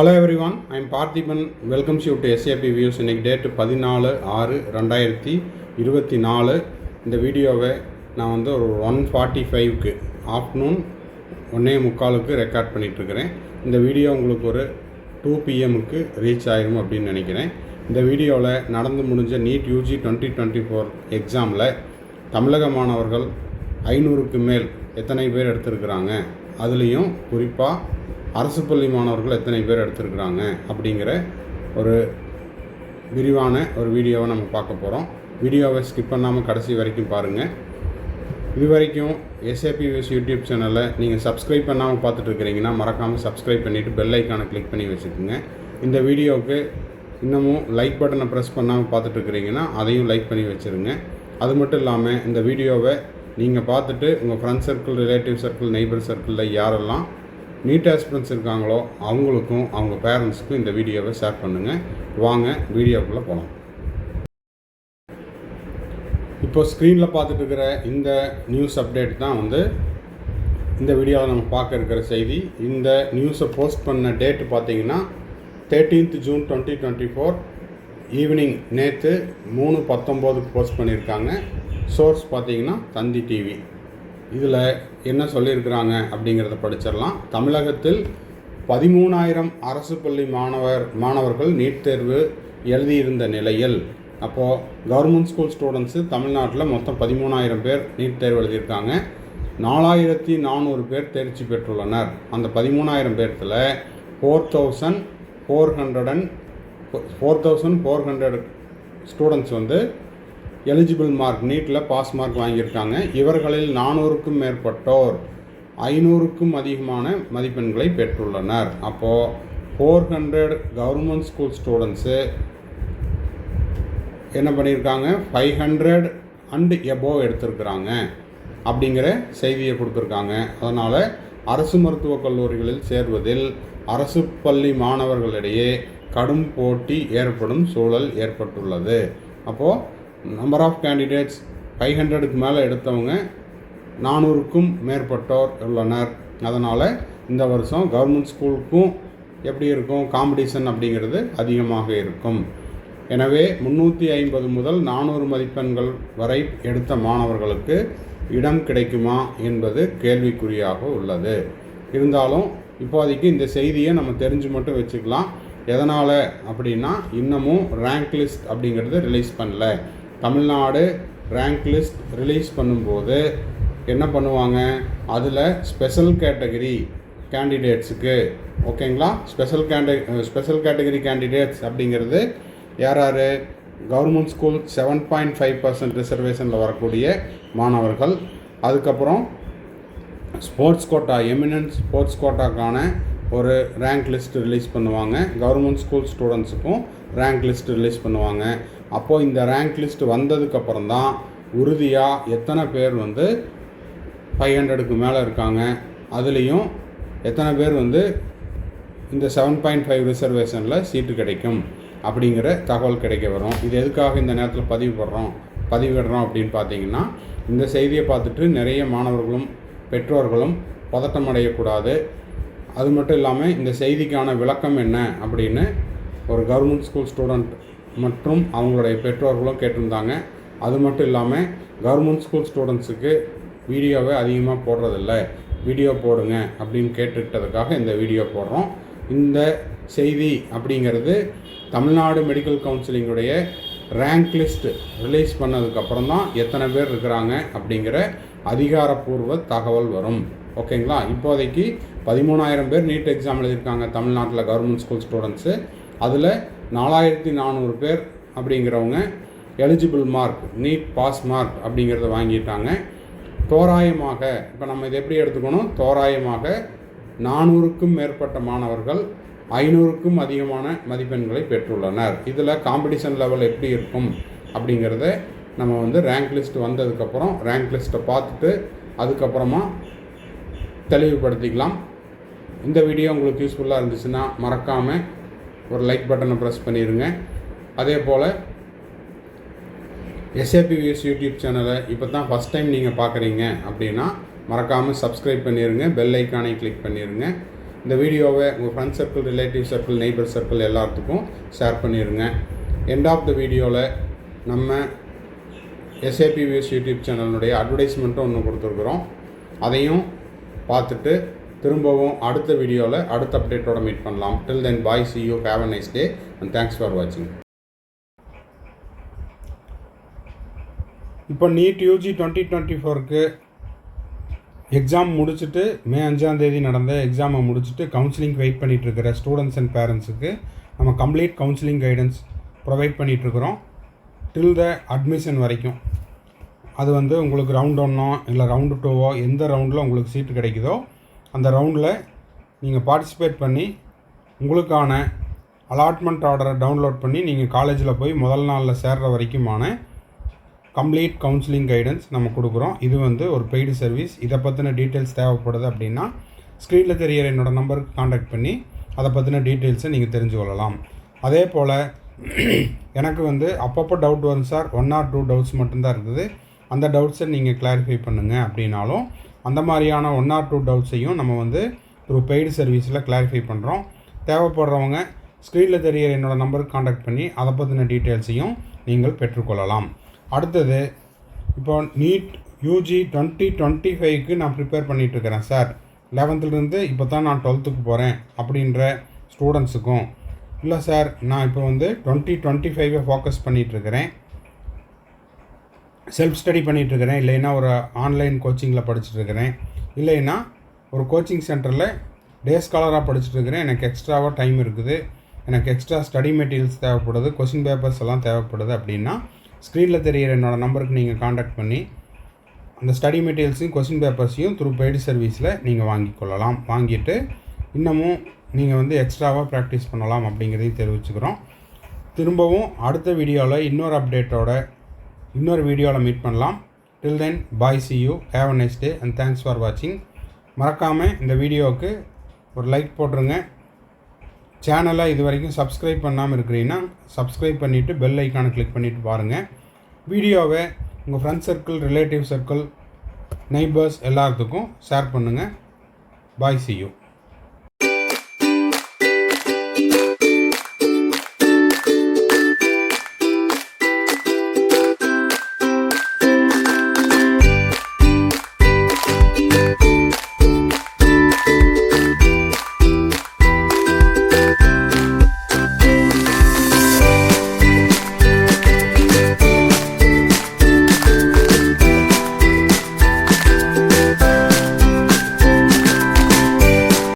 Hello everyone I'm Parthiban welcomes you to SAP views இன்னைக்கு date பதினாலு ஆறு ரெண்டாயிரத்தி இருபத்தி நாலு. இந்த வீடியோவை நான் வந்து ஒரு ஒன் ஃபார்ட்டி ஃபைவ்க்கு ஆஃப்டர்நூன் ஒன்றே முக்காலுக்கு ரெக்கார்ட் பண்ணிகிட்ருக்கிறேன் இந்த வீடியோ உங்களுக்கு ஒரு டூ பிஎம்முக்கு ரீச் ஆயிரும் அப்படின்னு நினைக்கிறேன். இந்த வீடியோவில் நடந்து முடிஞ்ச NEET UG twenty twenty four எக்ஸாமில் தமிழக மாணவர்கள் ஐநூறுக்கு மேல் எத்தனை பேர் எடுத்திருக்கிறாங்க? அதுலேயும் குறிப்பாக அரசு பள்ளி மாணவர்கள் எத்தனை பேர் எடுத்திருக்கிறாங்க அப்படிங்கிற ஒரு விரிவான ஒரு வீடியோவை நம்ம பார்க்க போகிறோம் வீடியோவை ஸ்கிப் பண்ணாமல் கடைசி வரைக்கும் பாருங்கள் இது வரைக்கும் எஸ்ஏபிஎஸ் யூடியூப் சேனலை நீங்கள் சப்ஸ்கிரைப் பண்ணாமல் பார்த்துட்டு இருக்கிறீங்கன்னா மறக்காமல் சப்ஸ்கிரைப் பண்ணிவிட்டு பெல் ஐக்கானை கிளிக் பண்ணி வச்சுக்கோங்க. இந்த வீடியோவுக்கு இன்னமும் லைக் பட்டனை ப்ரெஸ் பண்ணாமல் பார்த்துட்டு இருக்கிறீங்கன்னா அதையும் லைக் பண்ணி வச்சுருங்க. அது மட்டும் இல்லாமல் இந்த வீடியோவை நீங்கள் பார்த்துட்டு உங்கள் friends circle relative circle neighbour சர்க்கிளில் யாரெல்லாம் நீட் ஆஸ்பிரன்ஸ் இருக்காங்களோ அவங்களுக்கும் அவங்க பேரண்ட்ஸுக்கும் இந்த வீடியோவை ஷேர் பண்ணுங்கள் வாங்க வீடியோக்குள்ளே போகலாம் இப்போ ஸ்க்ரீனில் பார்த்துட்டு இருக்கிற இந்த நியூஸ் அப்டேட் தான் வந்து இந்த வீடியோவில் நம்ம பார்க்க இருக்கிற செய்தி. இந்த நியூஸை போஸ்ட் பண்ண டேட்டு பார்த்தீங்கன்னா thirteenth June twenty twenty four evening நேற்று மூணு பத்தொம்போதுக்கு போஸ்ட் பண்ணியிருக்காங்க. சோர்ஸ் பார்த்தீங்கன்னா தந்தி டிவி இதில் என்ன சொல்லியிருக்கிறாங்க அப்படிங்கிறத படிச்சிடலாம். தமிழகத்தில் பதிமூணாயிரம் அரசு பள்ளி மாணவர் மாணவர்கள் நீட் தேர்வு எழுதியிருந்த நிலையில் அப்போது கவர்மெண்ட் ஸ்கூல் ஸ்டூடெண்ட்ஸு தமிழ்நாட்டில் மொத்தம் பதிமூணாயிரம் பேர் நீட் தேர்வு எழுதியிருக்காங்க. நாலாயிரத்தி நானூறு பேர் தேர்ச்சி பெற்றுள்ளனர். அந்த பதிமூணாயிரம் பேர்த்தில் four thousand four hundred and four thousand four hundred students வந்து எலிஜிபிள் மார்க் நீட்டில் பாஸ் மார்க் வாங்கியிருக்காங்க. இவர்களில் நானூறுக்கும் மேற்பட்டோர் ஐநூறுக்கும் அதிகமான மதிப்பெண்களை பெற்றுள்ளனர். அப்போது four hundred government school students என்ன பண்ணியிருக்காங்க? ஃபைவ் ஹண்ட்ரட் அண்டு எபோவ் எடுத்திருக்கிறாங்க. அப்படிங்கிற செய்தியை கொடுத்துருக்காங்க. அதனால் அரசு மருத்துவக் கல்லூரிகளில் சேர்வதில் அரசு பள்ளி மாணவர்களிடையே கடும் போட்டி ஏற்படும் சூழல் ஏற்பட்டுள்ளது. அப்போது நம்பர் ஆஃப் கேண்டிடேட்ஸ் ஃபைவ் ஹண்ட்ரடுக்கு மேலே எடுத்தவங்க நானூறுக்கும் மேற்பட்டோர் உள்ளனர். அதனால் இந்த வருஷம் கவர்மெண்ட் ஸ்கூலுக்கும் எப்படி இருக்கும் காம்படிஷன் அப்படிங்கிறது அதிகமாக இருக்கும். எனவே முந்நூற்றி ஐம்பது முதல் நானூறு மதிப்பெண்கள் வரை எடுத்த மாணவர்களுக்கு இடம் கிடைக்குமா என்பது கேள்விக்குறியாக உள்ளது. இருந்தாலும் இப்போதைக்கு இந்த செய்தியை நம்ம தெரிஞ்சு மட்டும் வச்சுக்கலாம். எதனால் அப்படின்னா இன்னமும் ரேங்க் லிஸ்ட் அப்படிங்கிறது ரிலீஸ் பண்ணல. தமிழ்நாடு ரேங்க் லிஸ்ட் ரிலீஸ் பண்ணும்போது என்ன பண்ணுவாங்க? அதில் ஸ்பெஷல் கேட்டகரி கேண்டிடேட்ஸுக்கு ஓகேங்களா? ஸ்பெஷல் கேண்ட ஸ்பெஷல் கேட்டகரி கேண்டிடேட்ஸ் அப்படிங்கிறது யார் யார்? Government school seven point five percent ரிசர்வேஷனில் வரக்கூடிய மாணவர்கள். அதுக்கப்புறம் ஸ்போர்ட்ஸ் கோட்டா எமினன்ட் ஸ்போர்ட்ஸ் கோட்டாக்கான ஒரு ரேங்க் லிஸ்ட் ரிலீஸ் பண்ணுவாங்க. கவர்மெண்ட் ஸ்கூல் ஸ்டூடெண்ட்ஸுக்கும் ரேங்க் லிஸ்ட் ரிலீஸ் பண்ணுவாங்க. அப்போது இந்த ரேங்க் லிஸ்ட் வந்ததுக்கப்புறம் தான் உறுதியாக எத்தனை பேர் வந்து ஃபைவ் ஹண்ட்ரடுக்கு மேலே இருக்காங்க. அதுலேயும் எத்தனை பேர் வந்து இந்த செவன் பாயிண்ட் ஃபைவ் ரிசர்வேஷனில் சீட்டு கிடைக்கும் அப்படிங்கிற தகவல் கிடைக்க வரும். இது எதுக்காக இந்த நேரத்தில் பதிவு படுறோம் பதிவிடுறோம் அப்படின்னு பார்த்தீங்கன்னா இந்த செய்தியை பார்த்துட்டு நிறைய மாணவர்களும் பெற்றோர்களும் பதட்டம் அடையக்கூடாது. அது மட்டும் இல்லாமல் இந்த செய்திக்கான விளக்கம் என்ன அப்படின்னு ஒரு கவர்மெண்ட் ஸ்கூல் ஸ்டூடெண்ட் மற்றும் அவங்களுடைய பெற்றோர்களும் கேட்டிருந்தாங்க. அது மட்டும் இல்லாமல் கவர்மெண்ட் ஸ்கூல் ஸ்டூடெண்ட்ஸுக்கு வீடியோவை அதிகமாக போடுறதில்ல. வீடியோ போடுங்க அப்படின்னு கேட்டுக்கிட்டதுக்காக இந்த வீடியோ போடுறோம். இந்த செய்தி அப்படிங்கிறது தமிழ்நாடு மெடிக்கல் கவுன்சிலிங்குடைய ரேங்க் லிஸ்ட் ரிலீஸ் பண்ணதுக்கப்புறம் தான் எத்தனை பேர் இருக்கிறாங்க அப்படிங்கிற அதிகாரப்பூர்வ தகவல் வரும். ஓகேங்களா? இப்போதைக்கு பதிமூணாயிரம் பேர் நீட் எக்ஸாம் எழுதியிருக்காங்க தமிழ்நாட்டில் கவர்மெண்ட் ஸ்கூல் ஸ்டூடெண்ட்ஸு அதில் நாலாயிரத்தி நானூறு பேர் அப்படிங்கிறவங்க eligible mark NEET pass mark அப்படிங்கிறத வாங்கிட்டாங்க. தோராயமாக இப்போ நம்ம இதை எப்படி எடுத்துக்கணும்? தோராயமாக நானூறுக்கும் மேற்பட்ட மாணவர்கள் ஐநூறுக்கும் அதிகமான மதிப்பெண்களை பெற்றுள்ளனர். இதில் காம்படிஷன் லெவல் எப்படி இருக்கும் அப்படிங்கிறத நம்ம வந்து ரேங்க் லிஸ்ட் வந்ததுக்கப்புறம் ரேங்க் லிஸ்ட்டை பார்த்துட்டு அதுக்கப்புறமா தெளிவுபடுத்திக்கலாம். இந்த வீடியோ உங்களுக்கு யூஸ்ஃபுல்லாக இருந்துச்சுன்னா மறக்காமல் ஒரு லைக் பட்டனை ப்ரெஸ் பண்ணிடுங்க அதே போல் எஸ்ஏபிவிஎஸ் யூடியூப் சேனலை இப்போ தான் ஃபஸ்ட் டைம் நீங்கள் பார்க்குறீங்க அப்படின்னா மறக்காமல் சப்ஸ்கிரைப் பண்ணிடுங்க பெல் ஐக்கானை கிளிக் பண்ணிடுங்க இந்த வீடியோவை உங்கள் friend circle relative circle neighbour circle எல்லாத்துக்கும் ஷேர் பண்ணிடுங்க எண்ட் ஆஃப் த வீடியோவில் நம்ம எஸ்ஏபி வியூஸ் யூடியூப் சேனலுடைய அட்வர்டைஸ்மெண்ட்டும் ஒன்று கொடுத்துருக்குறோம். அதையும் பார்த்துட்டு திரும்பவும் அடுத்த வீடியோவில் அடுத்த அப்டேட்டோட மீட் பண்ணலாம். Till then bye see you have a nice day and thanks for வாட்சிங் இப்போ நீட் யூஜி டுவெண்ட்டி டுவெண்ட்டி ஃபோருக்கு எக்ஸாம் முடிச்சுட்டு மே அஞ்சாம் தேதி நடந்த எக்ஸாமை முடிச்சுட்டு கவுன்சிலிங் வெயிட் பண்ணிகிட்ருக்கிற இருக்கிற ஸ்டூடெண்ட்ஸ் அண்ட் பேரண்ட்ஸுக்கு நம்ம கம்ப்ளீட் கவுன்சிலிங் கைடன்ஸ் ப்ரொவைட் பண்ணிகிட்ருக்குறோம் டில் த அட்மிஷன் வரைக்கும். அது வந்து உங்களுக்கு ரவுண்ட் ஒன்றோ இல்லை ரவுண்டு டூவோ எந்த ரவுண்டில் உங்களுக்கு சீட்டு கிடைக்குதோ அந்த ரவுண்டில் நீங்கள் பார்ட்டிசிபேட் பண்ணி உங்களுக்கான அலாட்மெண்ட் ஆர்டரை டவுன்லோட் பண்ணி நீங்கள் காலேஜில் போய் முதல் நாளில் சேர்ற வரைக்குமான கம்ப்ளீட் கவுன்சிலிங் கைடன்ஸ் நம்ம கொடுக்குறோம். இது வந்து ஒரு பெய்டு சர்வீஸ் இதை பற்றின டீட்டெயில்ஸ் தேவைப்படுது அப்படின்னா ஸ்க்ரீனில் தெரியிற என்னோடய நம்பருக்கு காண்டாக்ட் பண்ணி அதை பற்றின டீட்டெயில்ஸை நீங்கள் தெரிஞ்சு கொள்ளலாம். அதே போல் எனக்கு வந்து அப்பப்போ டவுட் வரும் sir one or two doubts மட்டும்தான் இருக்குது. அந்த டவுட்ஸை நீங்கள் கிளாரிஃபை பண்ணுங்கள் அப்படின்னாலும் அந்த மாதிரியான ஒன் ஆர் டூ டவுட்ஸையும் நம்ம வந்து த்ரூ பெய்டு சர்வீஸில் கிளாரிஃபை பண்ணுறோம் தேவைப்படுறவங்க ஸ்க்ரீனில் தெரியிற என்னோடய நம்பருக்கு காண்டாக்ட் பண்ணி அதை பற்றின டீட்டெயில்ஸையும் நீங்கள் பெற்றுக்கொள்ளலாம். அடுத்தது இப்போ நீட் யூஜி டுவெண்ட்டி டுவெண்ட்டி ஃபைவ்க்கு நான் ப்ரிப்பேர் பண்ணிகிட்ருக்கிறேன் சார் லெவன்த்துலேருந்து இப்போ தான் நான் டுவெல்த்துக்கு போகிறேன் அப்படின்ற ஸ்டூடெண்ட்ஸுக்கும் இல்லை சார் நான் இப்போ வந்து டுவெண்ட்டி டுவெண்ட்டி ஃபைவை ஃபோக்கஸ் பண்ணிகிட்ருக்கிறேன் செல்ஃப் ஸ்டடி பண்ணிகிட்ருக்கிறேன் இல்லைன்னா ஒரு ஆன்லைன் கோச்சிங்கில் படிச்சுட்ருக்கிறேன் இல்லைன்னா ஒரு கோச்சிங் சென்டரில் டே ஸ்காலராக படிச்சுட்ருக்கிறேன் எனக்கு எக்ஸ்ட்ராவாக டைம் இருக்குது. எனக்கு எக்ஸ்ட்ரா ஸ்டடி மெட்டீரியல்ஸ் தேவைப்படுது. கொஷின் பேப்பர்ஸ் எல்லாம் தேவைப்படுது அப்படின்னா ஸ்க்ரீனில் தெரிகிற என்னோடய நம்பருக்கு நீங்கள் காண்டாக்ட் பண்ணி அந்த ஸ்டடி மெட்டீரியல்ஸையும் கொஷின் பேப்பர்ஸையும் த்ரூ பெய்டு சர்வீஸில் நீங்கள் வாங்கி கொள்ளலாம். வாங்கிட்டு இன்னமும் நீங்கள் வந்து எக்ஸ்ட்ராவாக ப்ராக்டிஸ் பண்ணலாம் அப்படிங்கிறதையும் தெரிவிச்சுக்கிறோம். திரும்பவும் அடுத்த வீடியோவில் இன்னொரு அப்டேட்டோட இன்னொரு வீடியோவில் மீட் பண்ணலாம். Till then bye see you have a next day and thanks for வாட்சிங் மறக்காமல் இந்த வீடியோவுக்கு ஒரு லைக் போட்டுருங்க. சேனலை இது வரைக்கும் சப்ஸ்கிரைப் பண்ணாமல் இருக்கிறீங்கன்னா சப்ஸ்கிரைப் பண்ணிவிட்டு பெல் ஐக்கானை கிளிக் பண்ணிவிட்டு பாருங்கள் வீடியோவை உங்கள் friend circle relative circle neighbours எல்லாத்துக்கும் ஷேர் பண்ணுங்கள் பாய் சி யூ